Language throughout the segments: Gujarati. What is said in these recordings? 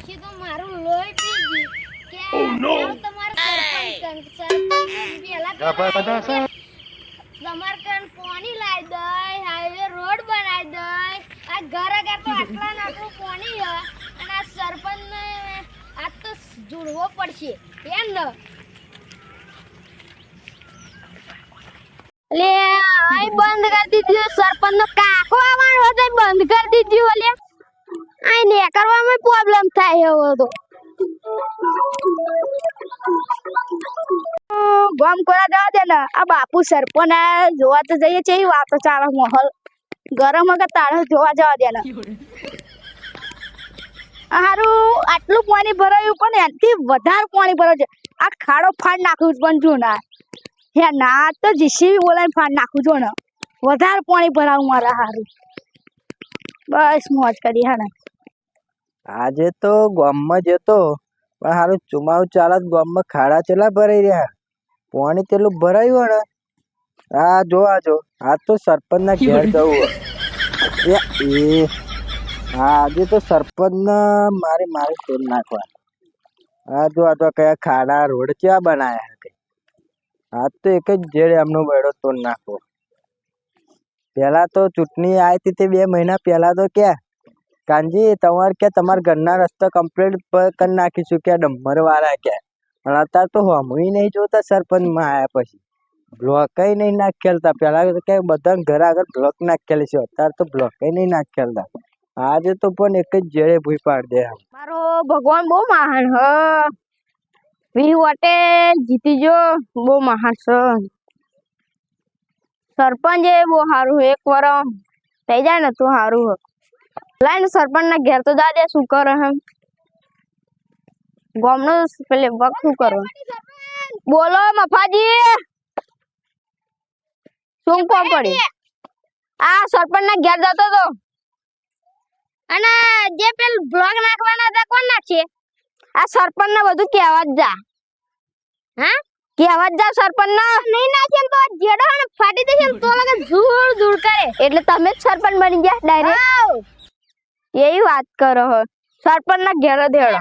ડોશી તો મારું લોહી પી ગઈ કે તમારે સરપંચ સરપંચ પેલા તમાર કન પાણી લાવી દઈ? હાઈવે રોડ બનાવી દઈ? આ ઘર આગળ તો આટલા નાટલું પાણી છે અને આ સરપંચ ને આ તો જોડવો પડશે. એમ ને. લે આઈ બંધ કરી દીધું. સરપંચ નો કાકો આવવાનો હતો. થાય એવો તો ગમ કોરા જવા દે ને આ બાપુ સરપંચ જોવા તો જઈએ છે વાતો ચાલે મોહલ ગરમ વગર તારે જોવા જવા દે ને હારું આટલું પાણી ભરાયું પણ એનાથી વધારે પાણી ભરાયું છે આ ખાડો ફાડ નાખવું પણ જો ના હે ના તો જીસીબી બોલાવીને ફાડ નાખું જો ને વધારે પાણી ભરાવું મારા હારું બસ મોજ કરી હા આજે તો ગામમાં જતો પણ સારું ચુમાવ ચાલત ગામમાં ખાડા ચેલા ભરાઈ રહ્યા. પાણી તેટલું ભરાયું ને? આ જો આ જો. આ તો સરપંચના ઘેર જવું હોય એ હા આજે તો સરપંચના મારે મારે તોડ નાખવા આ જો આ તો કયા ખાડા રોડ ક્યાં બનાયા હતા આજ તો એક જ જેડ એમનો બેડો તોડ નાખવો. પહેલા તો ચૂંટણી આવી હતી તે બે મહિના પહેલા તો ક્યાં? કાનજી, તમારે કે તમારા ઘરના રસ્તા કમ્પ્લીટ કરી નાખીશું કે ડમ્બર વાળા કે? પણ અત્યારે તો હમુય નહીં જોતા સરપંચમાં આવ્યા પછી. બ્લોકય નહીં નાખેલતા. પેલા તો કે બધા ઘર આગળ બ્લોક નાખેલી છે. અત્યારે તો બ્લોકય નહીં નાખેલતા. આજે તો પણ એક જ જેડે ભૂઈ પાડ દે. મારો ભગવાન બહુ મહાન હ. વી વટે જીતી જો. બહુ મહાન છે સરપંચ એ બહુ સારું એક વાર થઈ જાય ને તો સારું હ. લાઈને સરપંચ ના ઘેર તો દાદા શું કરે હે? ગામનો પેલે વક શું કરો? બોલો મફાજી. શું કોમ પડી? આ સરપંચ ના ઘેર જતો તો. અને જે પેલ બ્લોગ નાખવાના હતા કોણ નાખશે? આ સરપંચ ને બધું કહેવા જ જા. હા? કહેવા જ જા સરપંચ ને નહીં નાખે તો જેડો ફાટી દેશે તો લગે ધૂળ ધૂળ કરે. એટલે તમે જ સરપંચ બની ગયા ડાયરેક્ટ. એવી વાત કરો હો. સરપંચ ના ઘેર ધેડો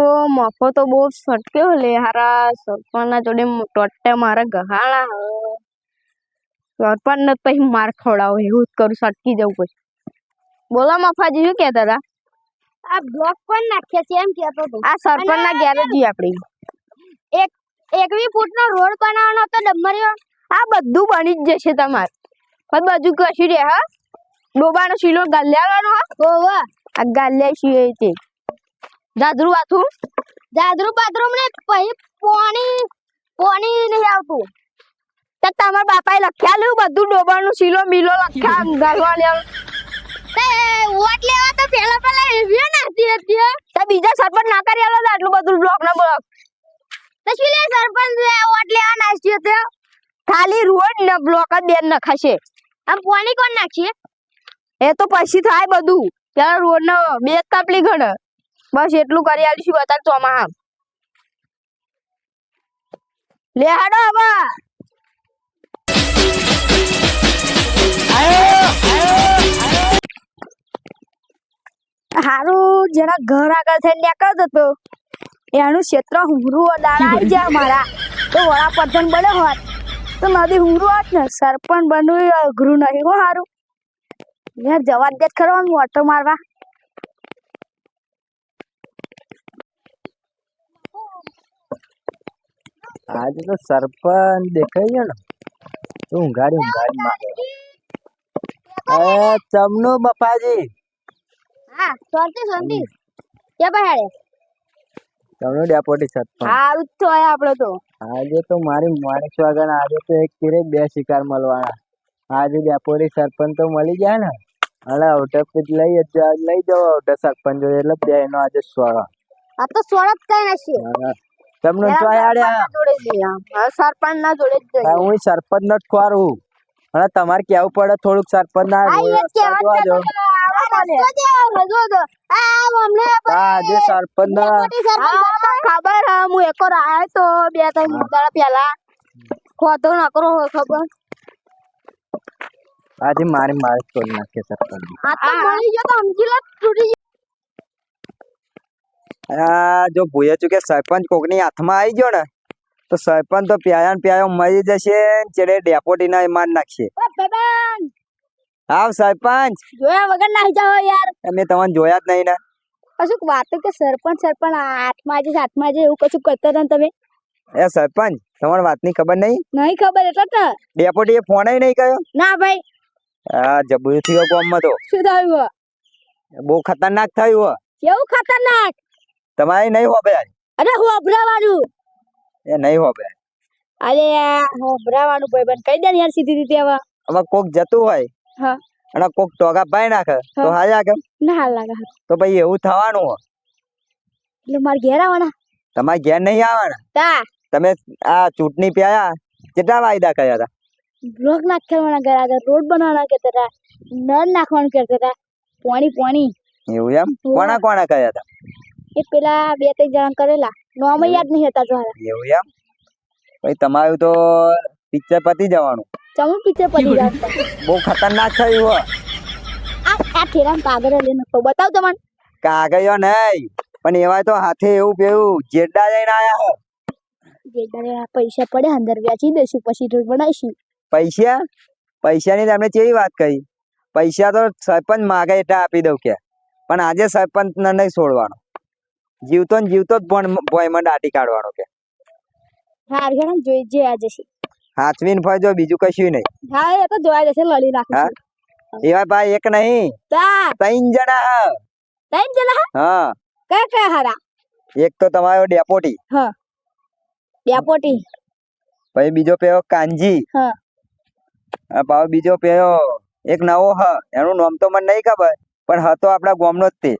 ઓ મફો તો બહુ સટક્યો લે હારા. સરપંચ ના જોડે ટોટે મારા ગહાણા હ. સરપંચ ને પછી માર ખવડાવો એવું જ કરું સટકી જવું પછી. બોલો મફાજી શું કહેતા હતા? આ બ્લોક પણ નાખ્યા છે એમ કહેતો હતો. આ સરપંચ ના ઘેર જ જઈએ એક એકવી ફૂટ નો રોડ બનાવવાનો હતો ડમરીઓ આ બધું બની જ જશે તમારે. પણ બધું કશું રે હા? ડોબાનો શીલો ગાલ્યાવાનો હા? ઓવા આ ગાલ્યા છીએ તે? દાદરું આથું દાદરું બાથરૂમ ને પછી પોણી પોણી નહીં આવતું. તો તમારા બાપાએ લખ્યા લેવું બધું ડોબાનો શીલો મિલો લખ્યા ગાલવા લેવું તે વોટ લેવા તો પેલા પેલા રિવ્યુ નાખતી હતી તો બીજા સરપંચ ના કરી આલો આટલું બધું બ્લોક ના બ્લોક. તો શું લે સરપંચ વોટ લેવા નાખતી હતી ખાલી રોડ ને બ્લોક જ બેન નખાશે. આમ પોણી કોણ નાખશે? એ તો પછી થાય બધું. ત્યારે રોડ નો બે તપલી ગણ બસ એટલું કરી આલીશું બતાડ ચોમાહા. લે હાડો હવે. હારું, જેના ઘર આગળ થઈને નીકળતો હતો એનું ક્ષેત્ર હુંરું દાડા આવી જાય મારા તો વડાપ્રધાન બને હોત. તો નદી હુંરું હોત ને, સરપંચ બનવું એ અઘરું નહીં હો હારું. યાર જવા દે ખરો ઓટો મારવા. આજે તો સરપંચ દેખાઈ ગયો ને. તો ઊંઘાડી ઊંઘાડી મારે. એ ચમનો બપાજી. હા શાંતિ શાંતિ કે ભાઈ ચમનો ડેપોટી સરપંચ. હારું તો થયો આપડે તો. આજે તો મારી માણસ વાગણ આજે તો એક તીરે બે શિકાર મળવાના. આજે ડેપોટી સરપંચ તો મળી ગયા ને. હવે અવટે પછી લઈ જ લઈ જાઓ અવટે સરપંચ જોડે એટલે બે નો આજે સ્વરો આ તો સોળત કઈ નથી તમને તો આડ્યા? જ સરપંચ ના જોડે જ જઈએ હું સરપંચ નો જ હું અને તમારે કેવું પડે? થોડુંક સરપંચ ના. જ જોવા જો. આજે સરપંચ ના હા, ખબર હે હું એક વાર આયો તો બે ત્રણ દાડા પેલા ખોધો નકરો હોય ખબર? આજે મારે મારે તોડ નાખે સરપંચ આ તો મળી ગયો તો સમજી લો તૂટી આ જો ભૂએ ચૂકે સરપંચ કોકની હાથમાં આવી ગયો ને તો સરપંચ તો પ્યાયા ને પ્યાયો મરી જશે ચેડે ડેપોટી ના માર નાખશે આવ સરપંચ જોયા વગર નાહી જાઓ યાર અમે તમને જોયા જ નહીં ને કશું વાતો કે સરપંચ સરપંચ હાથમાં આજે હાથમાં આજે એવું કશું કરતા હતા ને તમે એ સરપંચ તમારી વાતની ખબર નહીં નહીં ખબર એટલે તો ડેપોટીએ ફોન નહીં કર્યો ના ભાઈ આ જબુ થયો ગામમાં તો. શું થયું બહુ ખતરનાક થયું કેવું ખતરનાક? તમારે નહીં હોબે અરે હોભરાવાનું એ નહીં હોબે અરે હોભરાવાનું ભાઈબંધ કહી દે ને યાર સીધી રીતે હવે. હવે કોક જતું હોય હા. અને કોક ટોગા પાઈ નાખે તો હા. હાયા કે ના હાલ લાગે તો ભાઈ એવું થવાનું હો. એટલે માર ઘેર આવવાના? તમારે ઘેર નહીં આવવાના? તા. તમે આ ચૂંટણી પ્યાયા કેટલા વાયદા કર્યા હતા? બ્લોક નાખવાના ગયા હતા રોડ બનાવવાના કહેતા હતા નળ નાખવાનું કહેતા હતા પાણી પાણી. એવું એમ? કોણા કોના કોના કર્યા હતા? એ પેલા બે ત્રણ જણા કરેલા. નોમ યાદ નહીં હતા જોવાના. એવું એમ? પછી તમારું તો પિક્ચર પતી જવાનું. ચમુ પિક્ચર પતી જતા બહુ ખતરનાક થયું હો. આ આ ઠેરામ કાગળ લઈને તો બતાવ તમને. કાગળિયો નહીં પણ એવાય તો હાથે એવું પેવું જેડા જઈને આયા હો. જે પૈસા પડે અંદર વ્યાચી દઈશું પછી રોડ બનાવીશું. પૈસા પૈસાની તમને કેવી વાત કહી? પૈસા તો સરપંચ માગે એટલે આપી દઉં કે. પણ આજે સરપંચ ને નહીં છોડવાનો. જીવતો ને જીવતો જ ભોયમાં દાટી કાઢવાનો કે. હાચવીને ફરજો બીજું કશું નહીં. હા એ તો જોવા જશે લડી નાખીશું એવા ભાઈ એક નહીં. ત્રણ જણા હ. ત્રણ જણા હા? કયા કયા હારા? એક તો તમારો ડેપોટી. ડેપોટી. પછી બીજો પેલો કાંજી હા. પાછો બીજો પેલો એક નવો હ. એનું નામ તો મને નહીં ખબર પણ હતો આપણા ગામનો જ તે.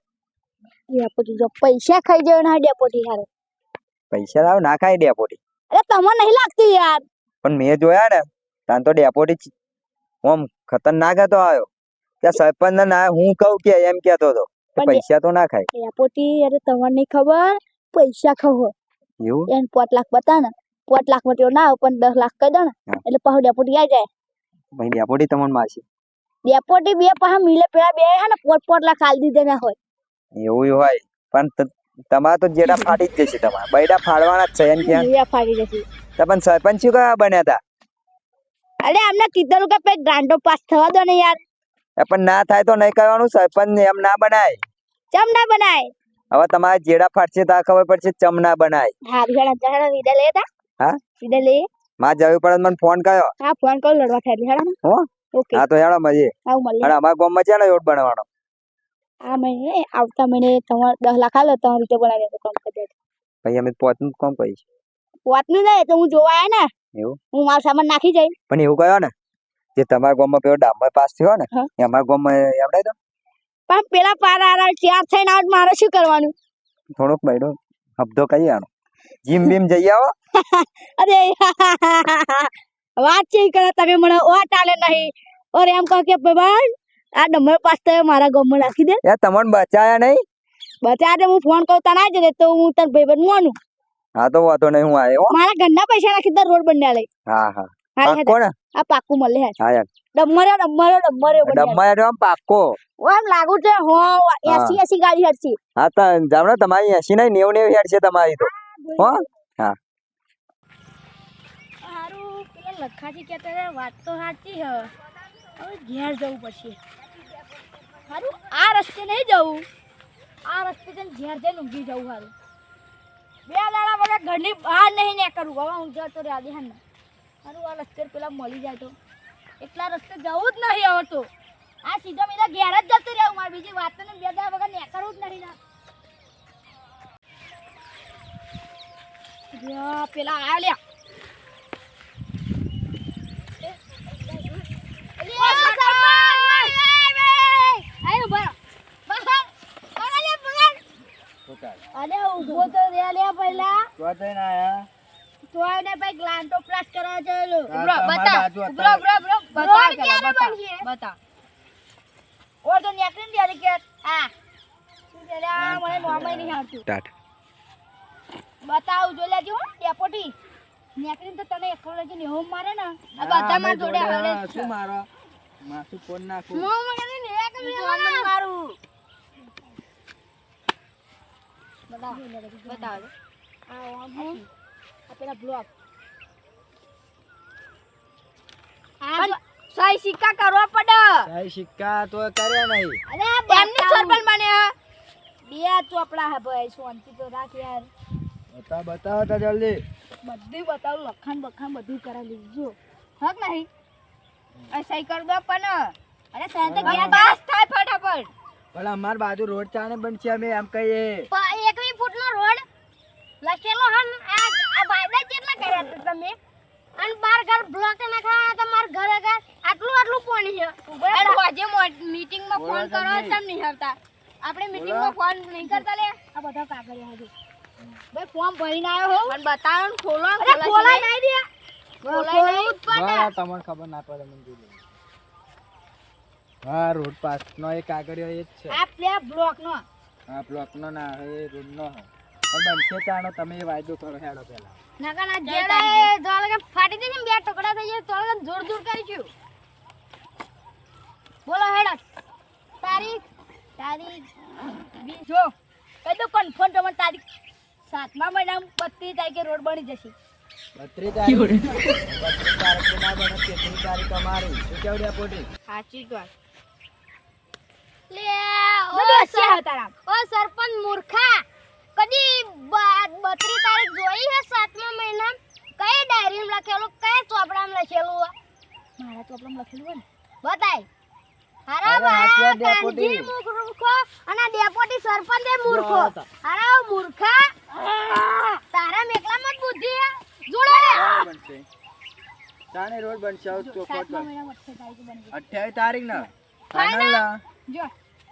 ડેપોટી જો પૈસા ખાઈ જાય ના ડેપોટી હારે. પૈસા લાવ ના ખાય ડેપોટી અરે તમને નહીં લાગતી યાર. પણ મેં જોયા ને તાન તો ડેપોટી ઓમ ખતરનાક હતો આવ્યો ત્યાં સરપંચ ને હું કહું કે એમ કેતો હતો પૈસા તો ના ખાય. ડેપોટી અરે તમને નહીં ખબર પૈસા ખાવો એવું? એને પાંચ લાખ બતા ને પાંચ લાખમાં ના પણ દસ લાખ કહી દો ને એટલે પાછું ડેપોટી આવી જાય. ભાઈ ડેપોટી તમને મારશે. ડેપોટી બે પાછા મિલે પેલા બે હે ને પોટ પોટ લાખ આલી દીધે ના હોય. એવું હોય. પણ ત- તો જેડા ફાટી જ જશે તમારે. બૈડા ફાડવાના જ છે એમ કે મિયા ફાડી જશે તપન સરપંચ શું બન્યા હતા અરે અમને કીધેલું કે પે ગ્રાન્ડો પાસ થવા દો ને યાર. પણ ના થાય તો નહીં કરવાનું સરપંચ ને એમ ના બનાય. ચમ ના બનાય? હવે તમારે જેડા ફાટશે તા ખબર પડશે ચમ ના બનાય. હા વિહાણા જણા વિડા લેતા હા? વિડા લે. માં જવું પડે મને ફોન કર્યો. હા ફોન કરો લડવા થાય હેડા. હો? ઓકે હા તો હેડા મજી. આવ મળી મળીએ અમાર અમારા ગામમાં છે ને રોડ બનાવવાનો. આ મહિને આવતા મહિને તમારે દસ લાખ આલો તમારી રીતે બનાવી દેતો કામ કરી દેજો ભાઈ અમે પોતનું કામ કરીશ પોતનું નહીં તો હું જોવા આયા ને. એવું? હું મારો સામાન નાખી જાય પણ એવું કયો ને? જે તમારા ગામમાં પેલો ડામર પાસ થયો ને. એ અમારા ગામમાં આવડાય તો પણ પેલા પારા આરા ચાર થઈને આવે મારે શું કરવાનું? થોડોક બૈડો હબ્દો કરી આનો જીમ બીમ જઈ આવો. અરે વાત છે ઈ તમે મને? ઓ ચાલે નહીં. ઓર એમ કહો કે ભાઈ આ નંબર પાસ થયો મારા ગામમાં નાખી દે. યાર તમને બચાયા નહીં? બચા દે હું ફોન કહું તને આવી જશે તો હું તને ભાઈ માનું. હા તો વાંધો નહીં હું આવ્યો મારા ઘરના પૈસા નાખી દે રોડ બન્યા લઈ. હા હા. આ પાક્કું મળે હે યાર ડમરે આમ લાગુ છે હો એસી એસી ગાડી હરસી હા તો જામણે તમારી એસી નહીં નેવું નેવું હેડ છે તમારી તો. હો? હતા, વાત તો સાચી હ. હવે જવું પછી આ રસ્તે નહીં જવું. આ રસ્તે જઈને ઘેર જવું હારું. બે દાડા વગર ઘરની બહાર નહીં નીકળવું. હવે હું જતો રહ્યા દે ને હારું, આ રસ્તે પેલા મળી જાય તો. એટલા રસ્તે જવું જ નહીં હવે આ સીધા મીધા ઘેર જ જતો રહેવું મારે બીજી વાત તો બે દાડા વગર નીકળવું જ નહીં ના. પેલા આવ્યા અરે ઊભો તો રે લે પહેલા. તો એને ભાઈ ગ્લાન્ટો પ્લસ કરવા ઉભરો બતા ઓર તો નેકરીન દે કે આ શું કે મને નોમાઈ નહીં આવતું. ટાટ. બતાવ જો લેજો હો ડેપોટી. નેકરીન તો તને એકલો લેજો ને હોમ મારે ને. આ બધા માર જોડે હાલે શું મારો? માથું ફોન નાખું. મોં મને ને એક મિનિટ મારું. બતાવ આ હું આ પેલા બ્લોક. આ પણ સિક્કા કરવા પડે. સાઈ સિક્કા તો કર્યા નહીં. અરે એમની સરપંચ બે ચોપડા હે ભાઈ શાંતિ તો રાખ યાર. બતાવ બતાવો તો જલ્દી. બધું બતાવું લખાણ બખાણ બધું કરાવી લીધું હક નહીં? આ સહી કર દો પણ. અરે સહી તો ગયા પાસ થાય ફટાફટ. પણ અમાર બાજુ રોડ ચાને બનશે અમે એમ કહીએ. પ- એકવી ફૂટનો રોડ લખેલો હન આ આ વાયદા કેટલા કર્યા હતા તમે? અને બાર ઘર બ્લોક નાખવાના તમાર ઘર આગળ આટલું આટલું પાણી છે. અને રહો. હોજે મીટિંગમાં બોલો ફોન કરો. તેમ નહીં આવતા. આપણે મીટિંગમાં ફોન નહીં કરતા લે. આ બધા કાગળિયા હજુ. ભાઈ ફોર્મ ભરીને આવ્યો હોઉં. પણ બતાવો ને ખોલો ને અરે ખોલા નહીં દે. ખોલાઈ ખોલવું જ તમને ખબર ના પડે મને જોઈ હા રોડ પાસ નો એક કાગળિયો એ જ છે. આ પ્લે બ્લોક નો. હા બ્લોક નો ના એ રોડ નો પણ બનશે ચાનો તમે એ વાયદો કરો હેડો પેલા નકર ના જેડા જો લગે ફાટી જશે ને બે ટુકડા થઈ જાય તો લગે જોર જોર કરીશું બોલો હેડો. તારીખ. તારીખ. બીજો. કઈ દો કન્ફર્મ તમારી તારીખ સાતમા મહિનામાં બત્રીસ તારીખે રોડ બની જશે. બત્રીસ તારીખ. બત્રીસ તારીખ ના બને તેત્રીસ તારીખ અમારી. શું કેવું ડેપોટી સાચી વાત. લે બધું હસ્યા હતા રામ. ઓ સરપંચ મૂર્ખા. કદી બત્રીસ તારીખ જોઈ હે સાતમા મહિના કઈ ડાયરીમાં લખેલું? કયા ચોપડામાં લખેલું મારા ચોપડામાં લખેલું હોય ને? બતાય. અઠ્યાવીસ તારીખે ને? ફાઇનલ જો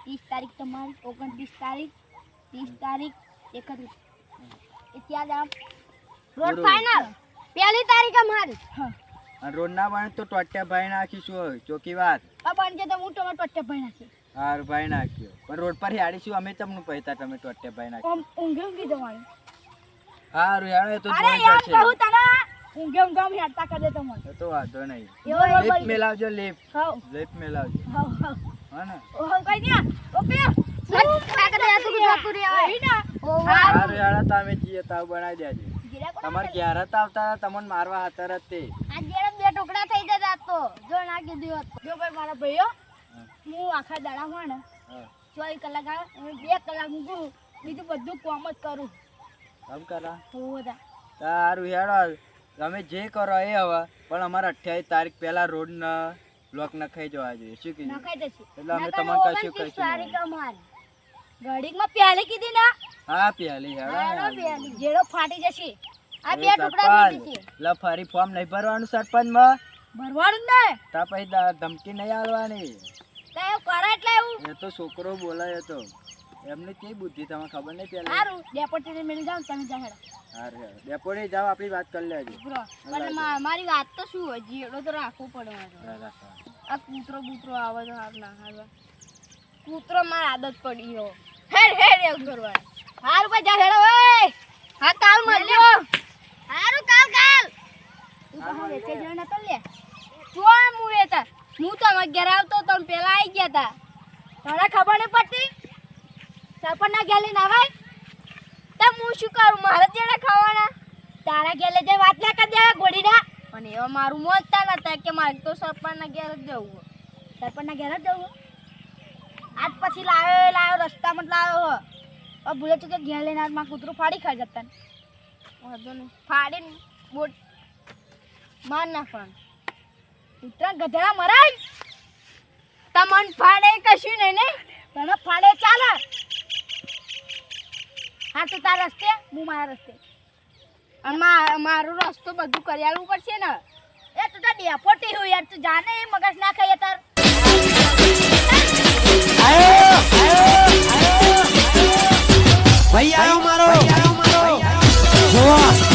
ત્રીસ તારીખ તમારી ઓગણત્રીસ તારીખ ત્રીસ તારીખ એકત્રીસ. ત્યાં જ રોડ બરોબર. પહેલી તારીખ અમારી. અને રોડ ના બને તો ટોટ્યા ભાઈ નાખીશું ચોખ્ખી વાત. આ બનશે તો હું ટોમેટો ટોટ્યા ભાઈ નાખી હાર ભાઈ નાખ્યો. પણ રોડ પર હેડીશું અમે તમને પૈતા તમે ટોટ્યા ભાઈ નાખી ઊંઘે ઊંઘી જવાનું. હારું યાર તો અરે યાર કહું તને? ઊંઘે ઊંઘે આમ હેડતા કરે તમને. તો વાંધો નહીં. લીપ મેલાવજો લેપ હા લેપ મેલાવજો. હા હાવ. હા ને? ઓહો કઈ દે ઓપે અમે તમારે ક્યારે આવતા તમને મારવા હતા તે ટુકડા થઈ જતા તો જો ના કીધું હોત. જો ભાઈ મારા ભાઈઓ હું. આખા દાડા માં ને ચોવીસ કલાક આવે બે કલાક મૂકું બીજું બધું કોમ જ કરું. કામ કરા. હું બધા. તારું હેડો તમે જે કરો એ હવે. પણ અમારે અઠ્યાવીસ તારીખ પહેલા રોડ ના બ્લોક નખાઈ જવા જોઈએ. શું કીધું? નખાઈ એટલે અમે તમને કશું કહીશું તારીખ અમારી. ઘડીકમાં પહેલી કીધી ના? હા પહેલી હેડો પહેલી જેડો ફાટી જશે. આ બે ટુકડા સરપંચ, છે? લે ફરી ફોર્મ નહીં ભરવાનું સરપંચમાં? ભરવાનું ને તા પછી ધમકી નહીં આલવાની. તે એવું કરે એટલે એવું. એ તો છોકરો બોલાય તો. એમની કેવી બુદ્ધિ તમને ખબર નહીં પેલા? સારું ડેપોટીને મેળી જાવ તમે જા હેડો. હારું હેડો ડેપોડી આપણી વાત કરી લેજો. પણ મારી વાત તો શું હોય? જીડો તો રાખવો પડે આ કૂતરો બૂતરો આવે તો હાર ના હાર કૂતરો માર આદત પડી હો હેડ હેડ એવું કરવા હારું ભાઈ જા હેડો ઓય! હા કાલ મળજો હારું કાલ કાલ. તું કહો વેચે જણ તો લે. તો હું વેતા હું તો ઘેર આવતો તો પેલા આવી ગયા તા. તને ખબર નહીં પડતી? સરપંચ ના ઘેર લઈને આવાય તો હું શું કરું? મારે જેને ખાવાના. તારા ઘેર લઈ વાત ના કરી દેવા ઘોડીના પણ એવા મારું મોજતા નતા કે મારે તો સરપંચના ઘેર જ જવું હોય. સરપંચ ના ઘેર જ જવું આજ પછી લાવ્યો લાવ્યો રસ્તામાં જ લાવ્યો હો. ભૂલે કે ઘેર લઈને આજમાં કૂતરું ફાડી ખાઈ જતા ને. વાંધો મારો રસ્તો? બધું કરી પડશે ને? એ તું તો ડેપોટી હોય યાર. તું જાને મગજ ના ખાઈએ તાર. ભાઈ આયો મારો. 走啊！